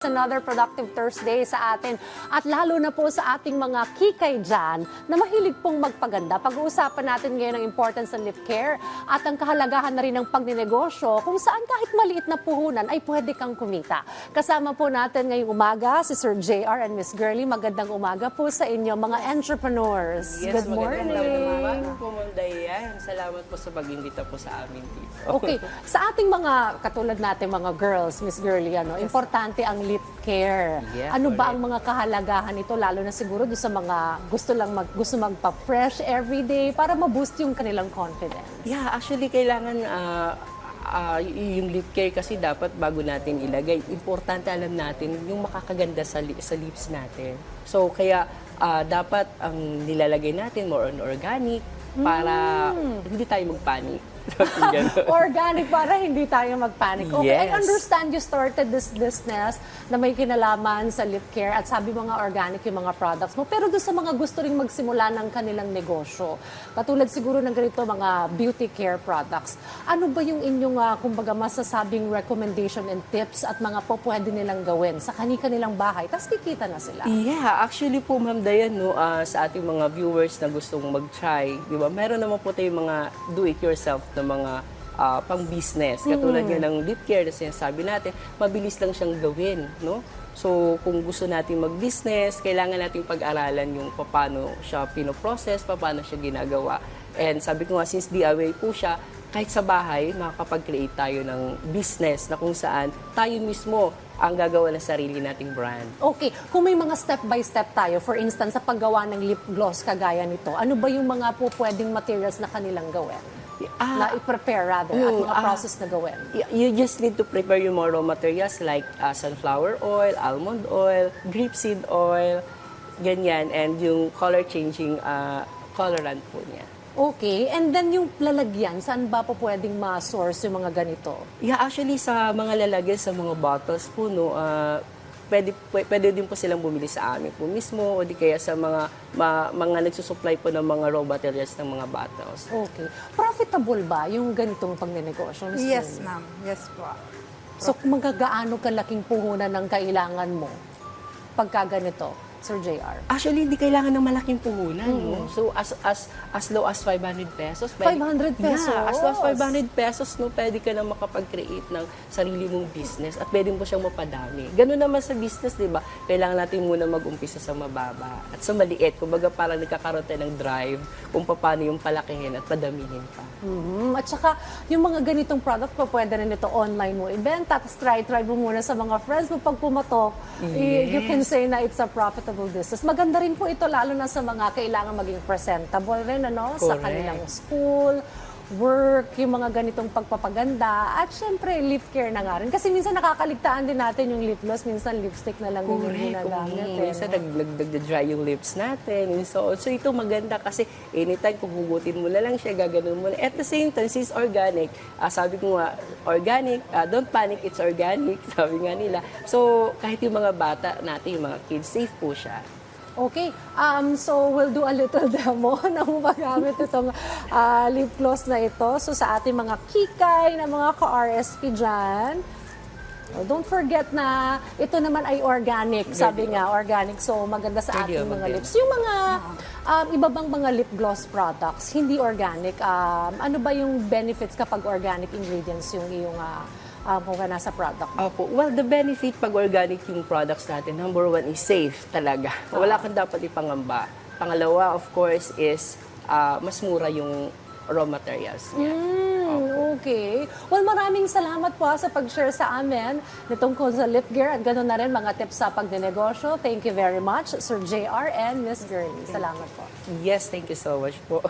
Another productive Thursday sa atin at lalo na po sa ating mga kikay dyan na mahilig pong magpaganda. Pag-uusapan natin ngayon ang importance ng lip care at ang kahalagahan na rin ng pagninegosyo kung saan kahit maliit na puhunan ay pwede kang kumita. Kasama po natin ngayong umaga si Sir JR and Miss Girlie. Magandang umaga po sa inyo mga entrepreneurs. Yes, Good morning. magandang Dayan. Salamat po sa pag-imbita po sa amin dito. Okay, sa ating mga katulad natin mga girls, Miss Girlie, ano, importante ang lip care. Yeah, ano ba correct. ang mga kahalagahan nito lalo na siguro doon sa mga gusto lang mag gusto magpa-fresh every day para ma-boost yung kanilang confidence. Yeah, actually, kailangan ah, y- yung lip care kasi dapat bago natin ilagay, importante alam natin yung makakaganda sa, li- sa lips natin. So, kaya ah, dapat ang nilalagay natin more on organic para Hmm. hindi tayo magpanic. Organic para hindi tayo magpanic. Okay, I Yes. understand you started this business na may kinalaman sa lip care at sabi mga organic yung mga products mo. Pero doon sa mga gusto ring magsimula ng kanilang negosyo, katulad siguro ng ganito mga beauty care products, ano ba yung inyong, ah, kumbaga, masasabing recommendation and tips at mga po pwede nilang gawin sa kani-kanilang bahay? Tapos kikita na sila. Yeah, actually po Ma'am Dayan, no, ah, sa ating mga viewers na gustong mag-try, di ba, meron naman po tayong mga do-it-yourself na mga ah, pang-business. Katulad nga ng lip care na sinasabi natin, mabilis lang siyang gawin, no? So, kung gusto natin mag-business, kailangan nating pag-aralan yung paano siya pinoprocess, paano siya ginagawa. And sabi ko nga, since DIY po siya, kahit sa bahay, makakapag-create tayo ng business na kung saan tayo mismo ang gagawa ng sarili nating brand. Okay, kung may mga step by step tayo, for instance, sa paggawa ng lip gloss kagaya nito, ano ba yung mga po pwedeng materials na kanilang gawin? Na Ah, i-prepare rather, at Mm, mga ah. process na gawin? you just need to prepare yung mga raw materials like uh, sunflower oil, almond oil, grapeseed oil, ganyan, and yung color changing uh, colorant po niya. Okay, and then yung lalagyan, saan ba po pwedeng ma-source yung mga ganito? Yeah, actually sa mga lalagyan sa mga bottles po, no, ah, pwede, pwede, din po silang bumili sa amin po mismo o di kaya sa mga ma- mga nagsusupply po ng mga raw materials ng mga bottles. Okay. Profitable ba yung ganitong pagnenegosyo? Miss Yes, Queenie? ma'am. Yes po. So, magagaano kalaking puhunan ng kailangan mo pagka ganito, Sir JR? Actually, hindi kailangan ng malaking puhunan. No? So, as as as low as 500 pesos. 500 pesos? Yeah, as low as 500 pesos, no, pwede ka na makapag-create ng sarili mong business at pwede mo siyang mapadami. Ganun naman sa business, di ba? Kailangan natin muna mag-umpisa sa mababa at sa maliit. Kumbaga, parang nagkakaroon tayo ng drive kung paano yung palakihin at padamihin pa. Mhm. At saka, yung mga ganitong product pa pwede rin ito online mo ibenta, tapos try-try mo muna sa mga friends mo. Pag pumatok, i- you can say na it's a profitable business. Maganda rin po ito, lalo na sa mga kailangan maging presentable rin, ano, sa Correct. kanilang school, work, yung mga ganitong pagpapaganda, at syempre, lip care na nga rin. Kasi minsan nakakaligtaan din natin yung lip gloss, minsan lipstick na lang din yung ginagamit. Mm, minsan no? nag, nag, nag-dry yung lips natin. So, so ito maganda kasi anytime kung hugutin mo na lang siya, gaganon mo na. At the same time, since organic, ah, sabi ko nga, organic, ah, don't panic, it's organic, sabi nga nila. So, kahit yung mga bata natin, yung mga kids, safe po siya. Okay, um, so we'll do a little demo ng paggamit itong ah, lip gloss na ito. So sa ating mga kikay na mga ka-RSP dyan, oh, don't forget na ito naman ay organic. Sabi nga, organic. So maganda sa ating mga lips. Yung mga um, iba bang mga lip gloss products, hindi organic, um, ano ba yung benefits kapag organic ingredients yung iyong uh, um, kung ka nasa product? Opo. Well, the benefit pag organic yung products natin, number one is safe talaga. Wala kang dapat ipangamba. Pangalawa, of course, is ah, mas mura yung raw materials niya. Mm, okay. Well, maraming salamat po ah, sa pag-share sa amin nitong sa lip gear at ganoon na rin mga tips sa pagdinegosyo. Thank you very much, Sir JR and Miss Gurney. Salamat po. Yes, thank you so much po.